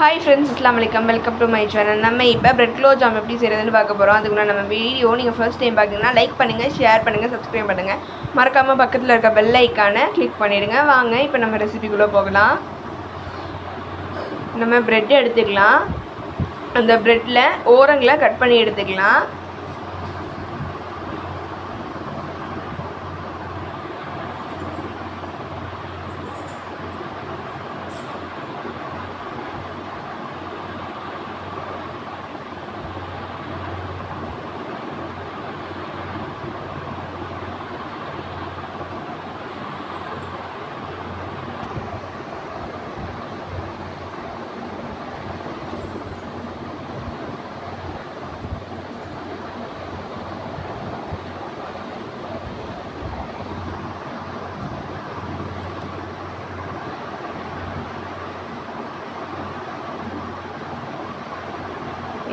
Hi friends இஸ்லாம் வலைக்கம் welcome to my channel நம்ம இப்போ பிரெட் க்ளோ ஜாம் எப்படி செய்கிறதுன்னு பார்க்க போகிறோம் அதுக்கு நம்ம வீடியோ நீங்கள் ஃபர்ஸ்ட் டைம் பார்க்குறீங்கன்னா லைக் பண்ணுங்கள் ஷேர் பண்ணுங்கள் சப்ஸ்கிரைப் பண்ணுங்கள் மறக்காமல் பக்கத்தில் இருக்க பெல் ஐக்கானை கிளிக் பண்ணிவிடுங்க வாங்க இப்போ நம்ம ரெசிபிக்குள்ளே போகலாம். நம்ம ப்ரெட் எடுத்துக்கலாம். அந்த ப்ரெட்டில் ஓரங்களை கட் பண்ணி எடுத்துக்கலாம்.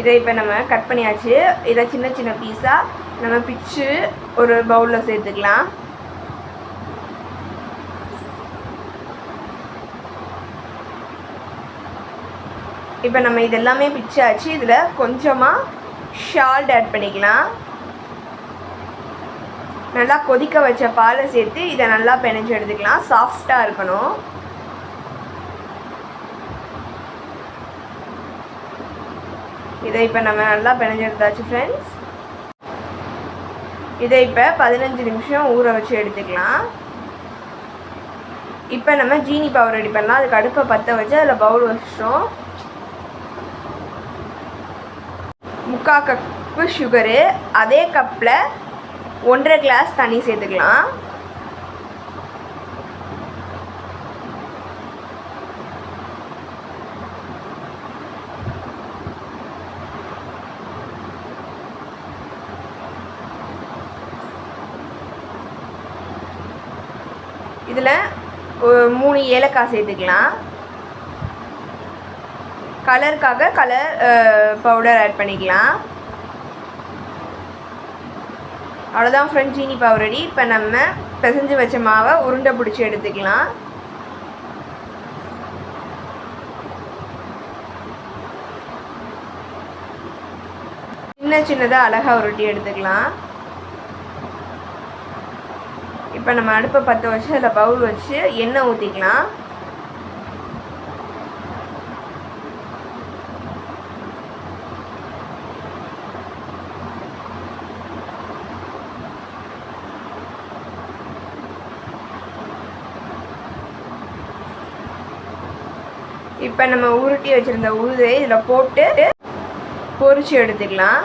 இதை இப்போ நம்ம கட் பண்ணியாச்சு. இதை சின்ன சின்ன பீஸாக நம்ம பிச்சு ஒரு பவுலில் சேர்த்துக்கலாம். இப்போ நம்ம இதெல்லாமே பிச்சாச்சு. இதில் கொஞ்சமாக ஷால்ட் ஆட் பண்ணிக்கலாம். நல்லா கொதிக்க வச்ச பாலை சேர்த்து இதை நல்லா பிணைஞ்சு எடுத்துக்கலாம். சாஃப்டாக இருக்கணும். இதை இப்போ நம்ம நல்லா பிணைஞ்செடுத்தாச்சு ஃப்ரெண்ட்ஸ் இதை இப்போ பதினஞ்சு நிமிஷம் ஊற வச்சு எடுத்துக்கலாம். இப்போ நம்ம ஜீனி பவுடர் ரெடி பண்ணலாம். அதுக்கு அடுப்பை பற்ற வச்சு அதில் பவுல் வச்சிட்டோம். முக்கா கப்பு சுகரு அதே கப்பில் ஒன்றரை கிளாஸ் தண்ணி சேர்த்துக்கலாம். இதில் மூணு ஏலக்காய் சேர்த்துக்கலாம். கலருக்காக கலர் பவுடர் ஆட் பண்ணிக்கலாம். அவ்வளோதான் ஃப்ரெண்ட் சீனி பாவு ரெடி இப்போ நம்ம பிசைஞ்சு வச்ச மாவை உருண்டை பிடிச்சி எடுத்துக்கலாம். சின்ன சின்னதாக அழகாக உருட்டி எடுத்துக்கலாம். இப்போ நம்ம அடுப்பை பற்ற வச்சு அதில் பவுல் வச்சு எண்ணெய் ஊற்றிக்கலாம் இப்போ நம்ம உருட்டி வச்சுருந்த உருதை இதில் போட்டு பொரிச்சு எடுத்துக்கலாம்.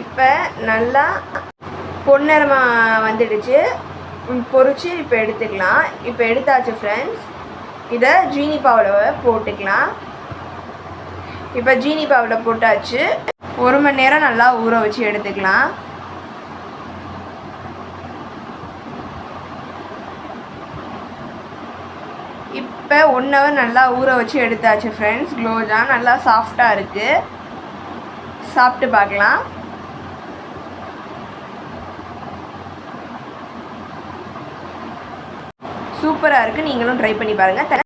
இப்போ நல்லா பொன்னிறமாக வந்துடுச்சு. பொறிச்சு இப்போ எடுத்துக்கலாம். இப்போ எடுத்தாச்சு ஃப்ரெண்ட்ஸ் இதை ஜீனி பாவில் போட்டுக்கலாம். இப்போ ஜீனி பாவில் போட்டாச்சு. ஒரு மணி நேரம் நல்லா ஊற வச்சு எடுத்துக்கலாம். இப்போ ஒன் ஹவர் நல்லா ஊற வச்சு எடுத்தாச்சு ஃப்ரெண்ட்ஸ் க்ளோஜான் நல்லா சாஃப்டாக இருக்குது சாப்பிட்டு பார்க்கலாம். சூப்பராக இருக்குது நீங்களும் ட்ரை பண்ணி பாருங்கள்